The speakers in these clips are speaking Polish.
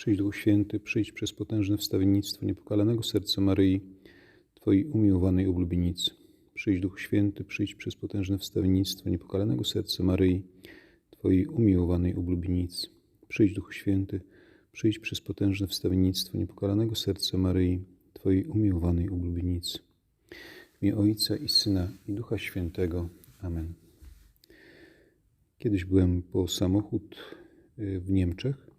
Przyjdź Duchu Święty, przyjdź przez potężne wstawiennictwo niepokalanego serca Maryi, Twojej umiłowanej oblubienicy. Przyjdź Duchu Święty, przyjdź przez potężne wstawiennictwo niepokalanego serca Maryi, Twojej umiłowanej oblubienicy. Przyjdź Duchu Święty, przyjdź przez potężne wstawiennictwo niepokalanego serca Maryi, Twojej umiłowanej oblubienicy. W imię Ojca i Syna i Ducha Świętego. Amen. Kiedyś byłem po samochód y, w Niemczech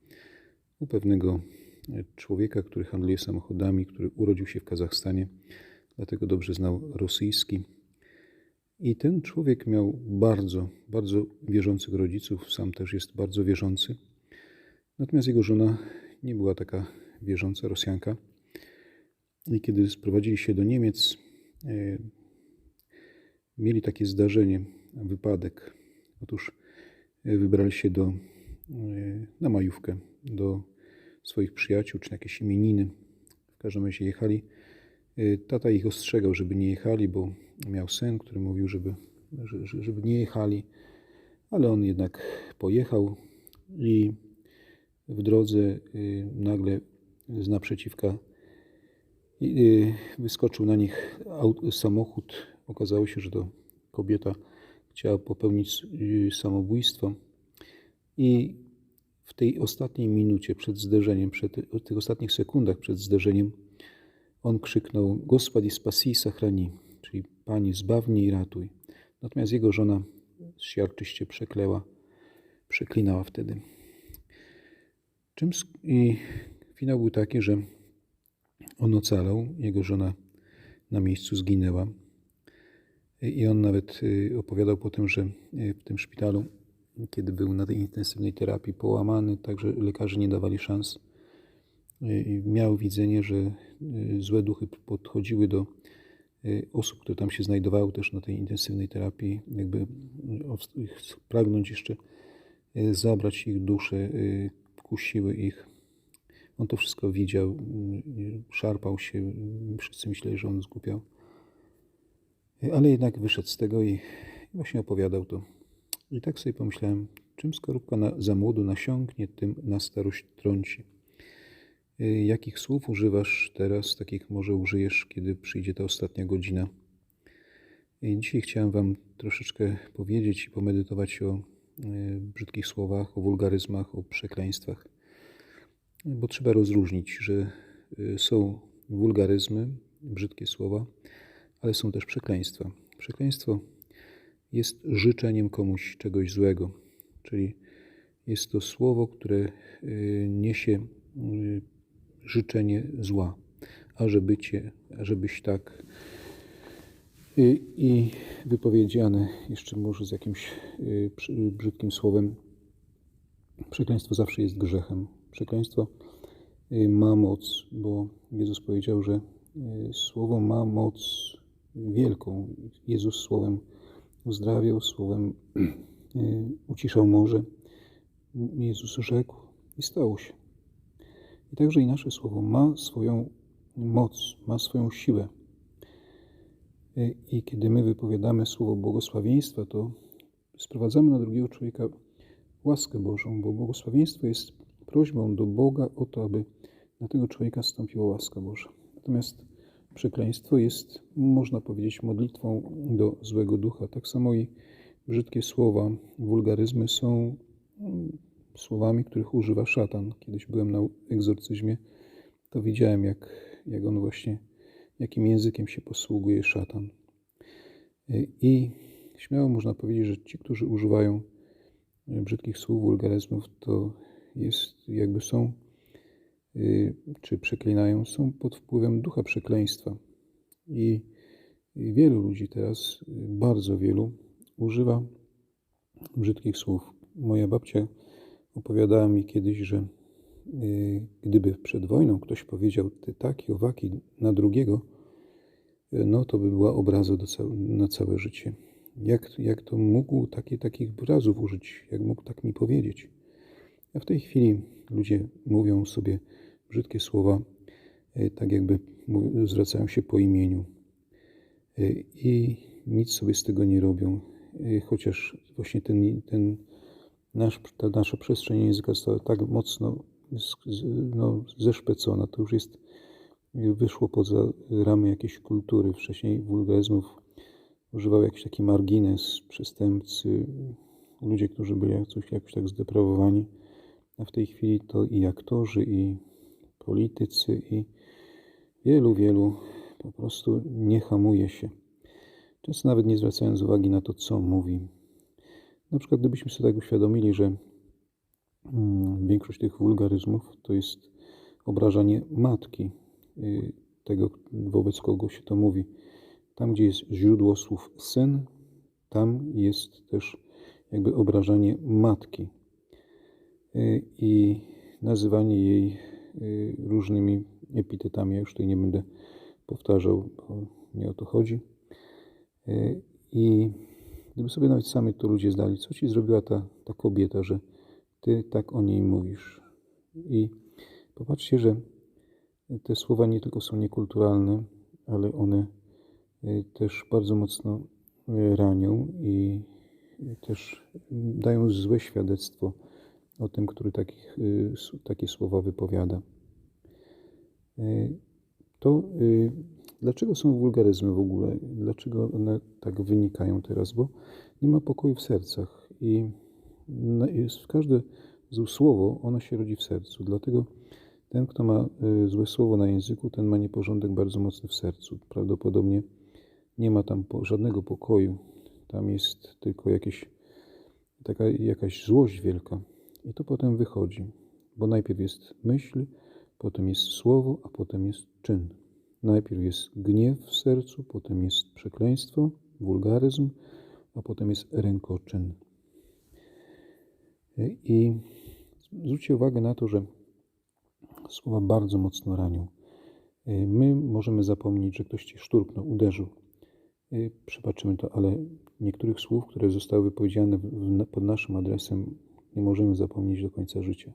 u pewnego y, człowieka, który handluje samochodami, który urodził się w Kazachstanie, dlatego dobrze znał rosyjski. I ten człowiek miał bardzo, bardzo wierzących rodziców, sam też jest bardzo wierzący. Natomiast jego żona nie była taka wierząca Rosjanka. I kiedy sprowadzili się do Niemiec, e, mieli takie zdarzenie, wypadek. Otóż e, wybrali się do, e, na majówkę do swoich przyjaciół czy na jakieś imieniny. W każdym razie jechali. E, Tata ich ostrzegał, żeby nie jechali, bo miał sen, który mówił, żeby, że- że- żeby nie jechali. Ale on jednak pojechał i w drodze y, nagle z naprzeciwka y, wyskoczył na nich samochód. Okazało się, że to kobieta chciała popełnić y, samobójstwo. I w tej ostatniej minucie przed zderzeniem, przed, w tych ostatnich sekundach przed zderzeniem, on krzyknął: Gospodi spasi sachrani, czyli Pani zbaw mnie i ratuj. Natomiast jego żona siarczyście przekleła, przeklinała wtedy. Czym i finał był taki, że on ocalał, jego żona na miejscu zginęła. I on nawet y, opowiadał potem, że y, w tym szpitalu, kiedy był na tej intensywnej terapii połamany, także lekarze nie dawali szans. Miał widzenie, że y, złe duchy podchodziły do y, osób, które tam się znajdowały też na tej intensywnej terapii, jakby y, pragnąć jeszcze zabrać ich duszę, kusiły ich. On to wszystko widział, szarpał się, wszyscy myśleli, że on zgłupiał. Ale jednak wyszedł z tego i właśnie opowiadał to. I tak sobie pomyślałem, czym skorupka na, za młodu nasiąknie, tym na starość trąci. Y, Jakich słów używasz teraz, takich może użyjesz, kiedy przyjdzie ta ostatnia godzina? I dzisiaj chciałem Wam troszeczkę powiedzieć i pomedytować o y, brzydkich słowach, o wulgaryzmach, o przekleństwach. Bo trzeba rozróżnić, że y, są wulgaryzmy, brzydkie słowa, ale są też przekleństwa. Przekleństwo jest życzeniem komuś czegoś złego, czyli jest to słowo, które y, niesie y, życzenie zła, ażeby cię, ażebyś tak i, i wypowiedziane jeszcze może z jakimś y, brzydkim słowem. Przekleństwo zawsze jest grzechem. Przekleństwo y, ma moc, bo Jezus powiedział, że y, słowo ma moc wielką. Jezus słowem uzdrawiał, słowem y, uciszał morze. Jezus rzekł i stało się. I także i nasze słowo ma swoją moc, ma swoją siłę. Y, I kiedy my wypowiadamy słowo błogosławieństwa, to sprowadzamy na drugiego człowieka łaskę Bożą, bo błogosławieństwo jest prośbą do Boga o to, aby na tego człowieka stąpiła łaska Boża. Natomiast przekleństwo jest, można powiedzieć, modlitwą do złego ducha. Tak samo i brzydkie słowa, wulgaryzmy są mm, słowami, których używa szatan. Kiedyś byłem na egzorcyzmie, to widziałem, jak, jak on właśnie, jakim językiem się posługuje szatan. I śmiało można powiedzieć, że ci, którzy używają y, brzydkich słów, wulgaryzmów, to jest jakby są, czy przeklinają, są pod wpływem ducha przekleństwa. I wielu ludzi teraz, y, bardzo wielu, używa brzydkich słów. Moja babcia opowiadała mi kiedyś, że y, gdyby przed wojną ktoś powiedział ty taki, owaki na drugiego, y, no to by była obraza na całe życie. Jak, jak to mógł takie, takich wyrazów użyć? Jak mógł tak mi powiedzieć? A w tej chwili ludzie mówią sobie brzydkie słowa, y, tak jakby zwracają się po imieniu Y, i nic sobie z tego nie robią. Y, Chociaż właśnie ten, ten nasz, ta nasza przestrzeń języka została tak mocno no, zeszpecona. To już jest, wyszło poza ramy jakiejś kultury. Wcześniej wulgaryzmów używał jakiś taki margines, przestępcy, ludzie, którzy byli jakoś, jakoś tak zdeprawowani. A w tej chwili to i aktorzy, i politycy, i wielu, wielu po prostu nie hamuje się. Często nawet nie zwracając uwagi na to, co mówi. Na przykład, gdybyśmy sobie tak uświadomili, że mm, większość tych wulgaryzmów to jest obrażanie matki, y, tego, wobec kogo się to mówi. Tam, gdzie jest źródło słów syn, tam jest też jakby obrażanie matki y, i nazywanie jej różnymi epitetami. Ja już tutaj nie będę powtarzał, bo nie o to chodzi. Y, I gdyby sobie nawet sami to ludzie zdali, co ci zrobiła ta, ta kobieta, że ty tak o niej mówisz. I popatrzcie, że te słowa nie tylko są niekulturalne, ale one y, też bardzo mocno y, ranią i też dają złe świadectwo o tym, który takich, y, takie słowa wypowiada. Y, To y, dlaczego są wulgaryzmy w ogóle? Dlaczego one tak wynikają teraz? Bo nie ma pokoju w sercach i jest w każde złe słowo, ono się rodzi w sercu. Dlatego ten, kto ma złe słowo na języku, ten ma nieporządek bardzo mocny w sercu. Prawdopodobnie nie ma tam żadnego pokoju. Tam jest tylko jakieś, taka jakaś złość wielka. I to potem wychodzi, bo najpierw jest myśl, potem jest słowo, a potem jest czyn. Najpierw jest gniew w sercu, potem jest przekleństwo, wulgaryzm, a potem jest rękoczyn. I zwróćcie uwagę na to, że słowa bardzo mocno ranią. My możemy zapomnieć, że ktoś cię szturknął, uderzył. Przebaczymy to, ale niektórych słów, które zostały wypowiedziane pod naszym adresem, nie możemy zapomnieć do końca życia.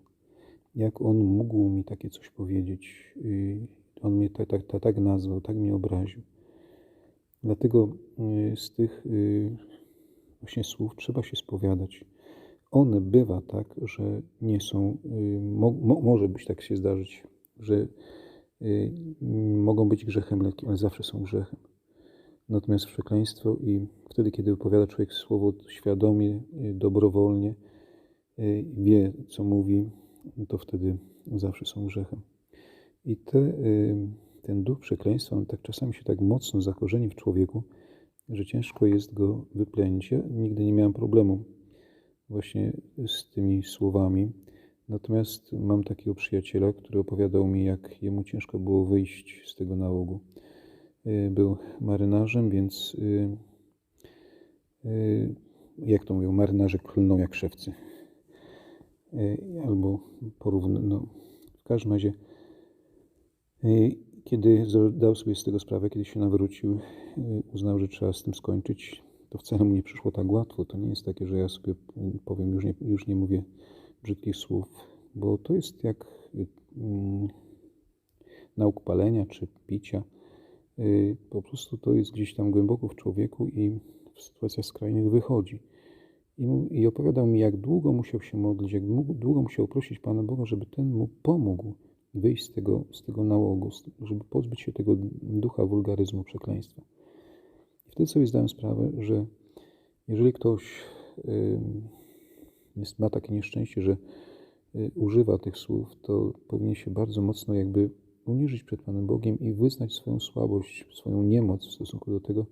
Jak on mógł mi takie coś powiedzieć? Y, On mnie tak, tak, tak, tak nazwał, tak mnie obraził. Dlatego y, z tych y, właśnie słów trzeba się spowiadać. One bywa tak, że nie są, mo, mo, może być tak się zdarzyć, że mogą być grzechem lekkim, ale zawsze są grzechem. Natomiast przekleństwo i wtedy, kiedy wypowiada człowiek słowo świadomie, dobrowolnie, wie, co mówi, to wtedy zawsze są grzechem. I te, y, ten duch przekleństwa, on tak czasami się tak mocno zakorzeni w człowieku, że ciężko jest go wyplenić. Nigdy nie miałem problemu właśnie z tymi słowami. Natomiast mam takiego przyjaciela, który opowiadał mi, jak jemu ciężko było wyjść z tego nałogu. Y, Był marynarzem, więc y, y, jak to mówią, marynarze klną jak szewcy. Y, Albo porówno, no, w każdym razie y, kiedy zdał sobie z tego sprawę, kiedy się nawrócił, y, uznał, że trzeba z tym skończyć, to wcale mu nie przyszło tak łatwo. To nie jest takie, że ja sobie powiem, już nie, już nie mówię brzydkich słów, bo to jest jak mm, nauk palenia czy picia. Po prostu to jest gdzieś tam głęboko w człowieku i w sytuacjach skrajnych wychodzi. I, I opowiadał mi, jak długo musiał się modlić, jak mu- długo musiał prosić Pana Boga, żeby ten mu pomógł wyjść z tego, z tego nałogu, żeby pozbyć się tego ducha wulgaryzmu, przekleństwa. I wtedy sobie zdałem sprawę, że jeżeli ktoś ym, jest, ma takie nieszczęście, że y, używa tych słów, to powinien się bardzo mocno jakby uniżyć przed Panem Bogiem i wyznać swoją słabość, swoją niemoc w stosunku do tego,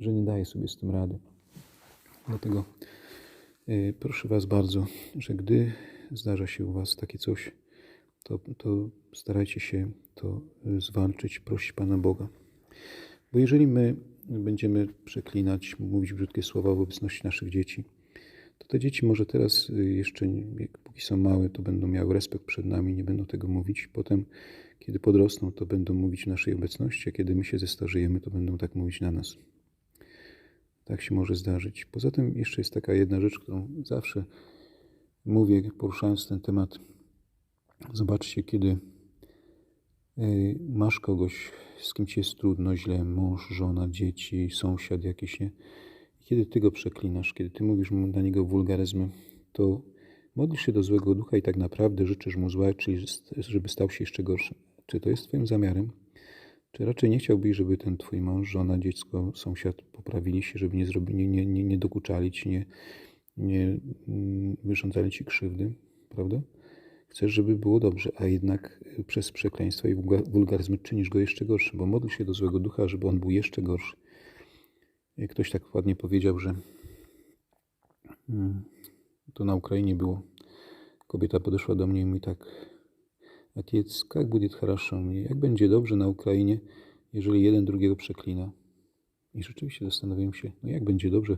że nie daje sobie z tym rady. Dlatego y, proszę Was bardzo, że gdy zdarza się u Was takie coś, to, to starajcie się to y, zwalczyć, prosić Pana Boga. Bo jeżeli my będziemy przeklinać, mówić brzydkie słowa w obecności naszych dzieci, to te dzieci może teraz y, jeszcze, jak póki są małe, to będą miały respekt przed nami, nie będą tego mówić. Potem, kiedy podrosną, to będą mówić w naszej obecności, a kiedy my się zestarzejemy, to będą tak mówić na nas. Tak się może zdarzyć. Poza tym jeszcze jest taka jedna rzecz, którą zawsze mówię, poruszając ten temat. Zobaczcie, kiedy y, masz kogoś, z kim ci jest trudno, źle, mąż, żona, dzieci, sąsiad jakiś, nie? Kiedy ty go przeklinasz, kiedy ty mówisz mu na niego wulgaryzmy, to Modlisz się do złego ducha i tak naprawdę życzysz mu zła, czyli żeby stał się jeszcze gorszym. Czy to jest Twoim zamiarem? Czy raczej nie chciałbyś, żeby ten Twój mąż, żona, dziecko, sąsiad poprawili się, żeby nie, zrobili, nie, nie, nie dokuczali Ci, nie, nie mm, wyrządzali Ci krzywdy, prawda? Chcesz, żeby było dobrze, a jednak y, przez przekleństwa i wulga- wulgaryzmy czynisz go jeszcze gorszym, bo modlisz się do złego ducha, żeby on był jeszcze gorszy. Ktoś tak ładnie powiedział, że mm, to na Ukrainie było. Kobieta podeszła do mnie i mówi tak, Ojciec, jak będzie хорошо mnie? Jak będzie dobrze na Ukrainie, jeżeli jeden drugiego przeklina? I rzeczywiście zastanowiłem się, no jak będzie dobrze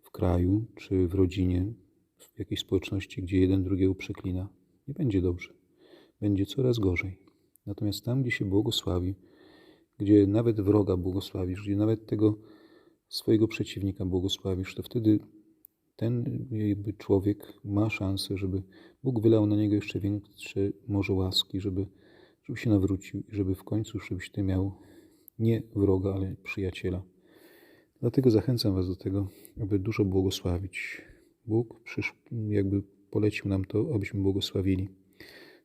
w kraju, czy w rodzinie, w jakiejś społeczności, gdzie jeden drugiego przeklina? Nie będzie dobrze. Będzie coraz gorzej. Natomiast tam, gdzie się błogosławi, gdzie nawet wroga błogosławisz, gdzie nawet tego swojego przeciwnika błogosławisz, to wtedy ten jakby człowiek ma szansę, żeby Bóg wylał na niego jeszcze większe morze łaski, żeby, żeby się nawrócił i żeby w końcu, żebyś ty miał nie wroga, ale przyjaciela. Dlatego zachęcam was do tego, aby dużo błogosławić. Bóg przysz, jakby polecił nam to, abyśmy błogosławili.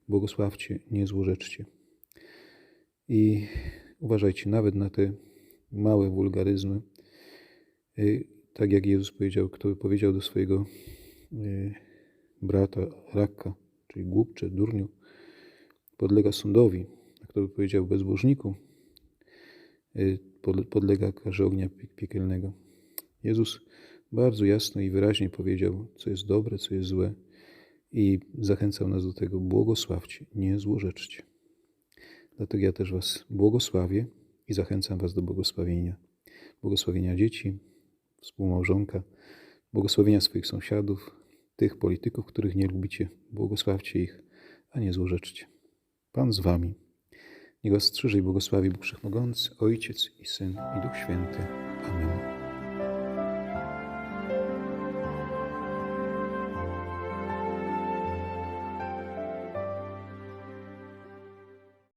Błogosławcie, nie złorzeczcie. I uważajcie nawet na te małe wulgaryzmy. Tak jak Jezus powiedział, kto by powiedział do swojego y, brata rakka, czyli głupcze, durniu, podlega sądowi. A kto by powiedział bezbożniku, pod- podlega karze ognia pie- piekielnego. Jezus bardzo jasno i wyraźnie powiedział, co jest dobre, co jest złe i zachęcał nas do tego, błogosławcie, nie złorzeczcie. Dlatego ja też Was błogosławię i zachęcam Was do błogosławienia. Błogosławienia dzieci, współmałżonka, błogosławienia swoich sąsiadów, tych polityków, których nie lubicie. Błogosławcie ich, a nie złorzeczcie. Pan z Wami. Niech Was strzyże i błogosławi Bóg Wszechmogący, Ojciec i Syn i Duch Święty. Amen.